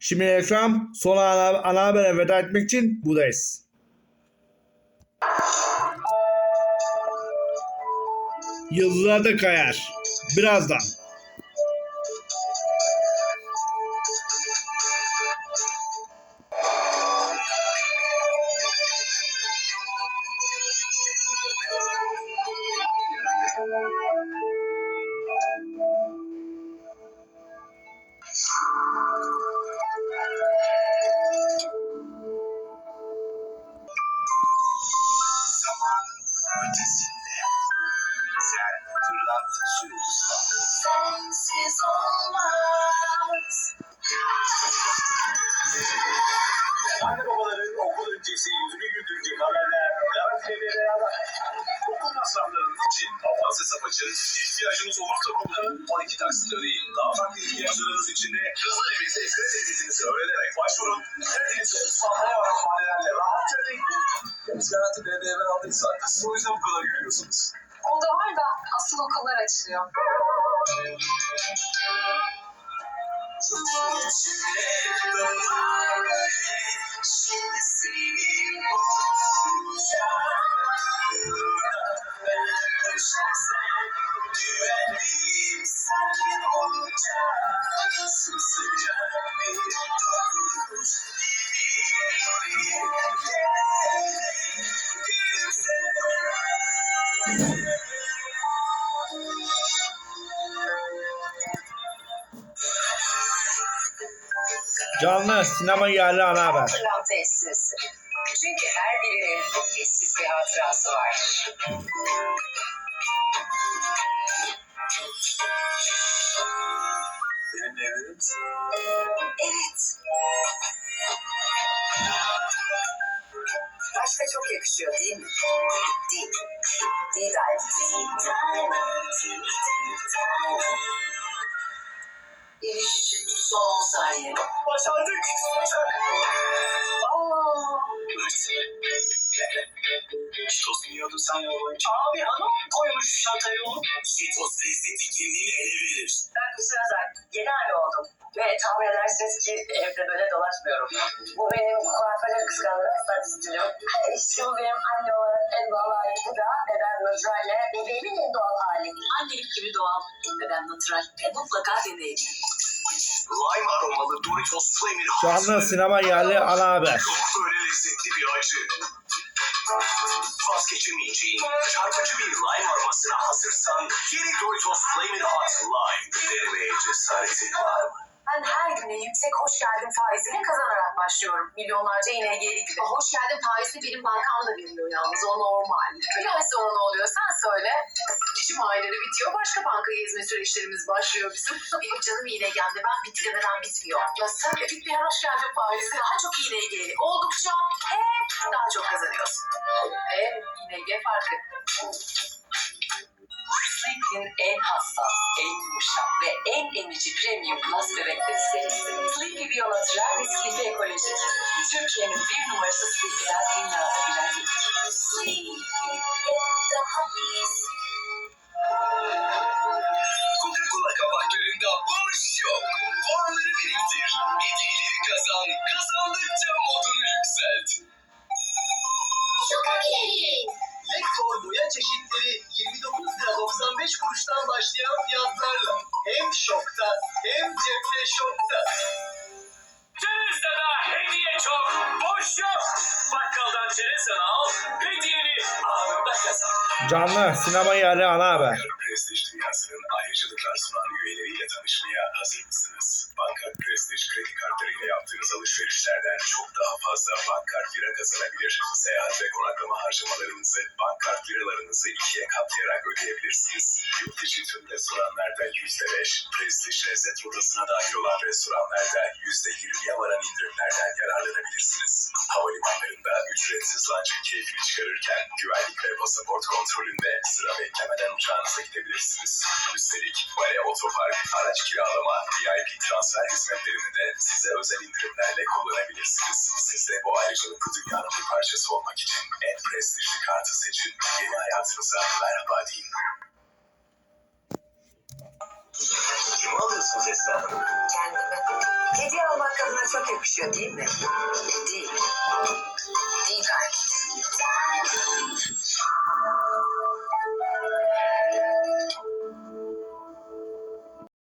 Şimdi ekran son ana, ana habere veda etmek için buradayız. Yıldızlarda kayar. Birazdan. Zamanın fırlattın Sensiz olmaz. Anne babaların okul öncesi yüzünü güldürecek haberler. Garantiyle beraber. Okul masraflarınız için Avanse Sapaç'ın ihtiyacınız olursa komutanın 12 taksit ödeyin. Daha farklı ihtiyaçlarınız için de hızlı limite kredi limitinizi öğrenerek başvurun. Kredinizi ıslanmaya varan vadelerle rahatça ödeyin. Deniz Garanti BBM aldıysa siz o yüzden bu kadar gülüyorsunuz. O da var da asıl okullar açılıyor. Canlı sinema yerli ana haber. Çünkü her birinin eşsiz bir hatırası var. Benimle evlenir misin? Evet. Aşka çok yakışıyor değil mi? Giriş için son 10 saniye. Başardık. Çitos biliyordun sen yollayınca. Abi hanım çantayı oğlum. Çitos lezzeti kendini ele verir. Ben kusura bakmayın. Yeni hali oldum. Ve tahmin edersiniz ki evde böyle dolaşmıyorum. Bu benim kuaföre kıskandığı statistiklerim. İşte bu benim anne olarak en doğal hali. Bu da beden natürelle bebeğimin en doğal hali. Annelik gibi doğal. Beden natural. E, mutlaka deneyin. Lime aromalı Doritos Flamin' Hot. Canlı sinema yerli ana haber. Çok böyle lezzetli bir acı. Vazgeçemeyeceğin çarpıcı bir lime aromasına hazırsan yeni Doritos Flamin' Hot Lime. Denemeye cesaretin var mı? Ben her güne yüksek hoş geldin faizini kazanarak başlıyorum. Milyonlarca ING'li gibi. Hoş geldin Paris'i benim bankam da bilmiyor yalnız o normal. Bir ay sonra ne oluyor sen söyle. Cicim ayları bitiyor başka banka gezme süreçlerimiz başlıyor bizim. Benim canım geldi ben bitti demeden bitmiyor. Ya sen bitmeyen hoş geldin Paris'i daha çok ING'li. Oldukça hep daha çok kazanıyorsun. Eee ING farkı. Sleepy'nin en hassas, en yumuşak ve en emici premium plus bebekleri serisi. Sleepy Bionatural ve Sleepy Ekolojik. Türkiye'nin bir numarası Sleepy'den dünyada bilen ilk. Sleepy, daha iyisi. Coca-Cola kapaklarında boş yok. Puanları biriktir. Hediyeleri kazan. Kazandıkça modunu yükselt. Lektor boya çeşitleri 29 lira 95 kuruştan başlayan fiyatlarla. Hem şokta hem cepte şokta. Çerez'de de hediye çok, boş yok. Bakkaldan çerezden al, kazan. Canlı sinema yerli ana haber. Prestij dünyasının ayrıcalıklar sunan üyeleriyle tanışmaya hazır mısınız? Bankart Prestij kredi kartlarıyla yaptığınız alışverişlerden çok daha fazla bankart lira kazanabilir. Seyahat ve konaklama harcamalarınızı bankart liralarınızı ikiye katlayarak ödeyebilirsiniz. Yurt içi tüm restoranlarda yüzde beş, Prestij lezzet rotasına dahil olan restoranlarda yüzde yirmiye varan indirimlerden yararlanabilirsiniz. Havalimanlarında ücretsiz lunch'ın keyfini çıkarırken güvenlik ve pasaport kontrolünde sıra beklemeden uçağınıza gidebilirsiniz. Üstelik Bale Otopark, araç kiralama, VIP transfer hizmetlerini de size özel indirimlerle kullanabilirsiniz. Siz de bu ayrıcalıklı dünyanın bir parçası olmak için en prestijli kartı seçin. Yeni hayatınıza merhaba deyin. Kimi alıyorsunuz Esra Hanım? Kendime. Hediye almak kadına çok yakışıyor değil mi?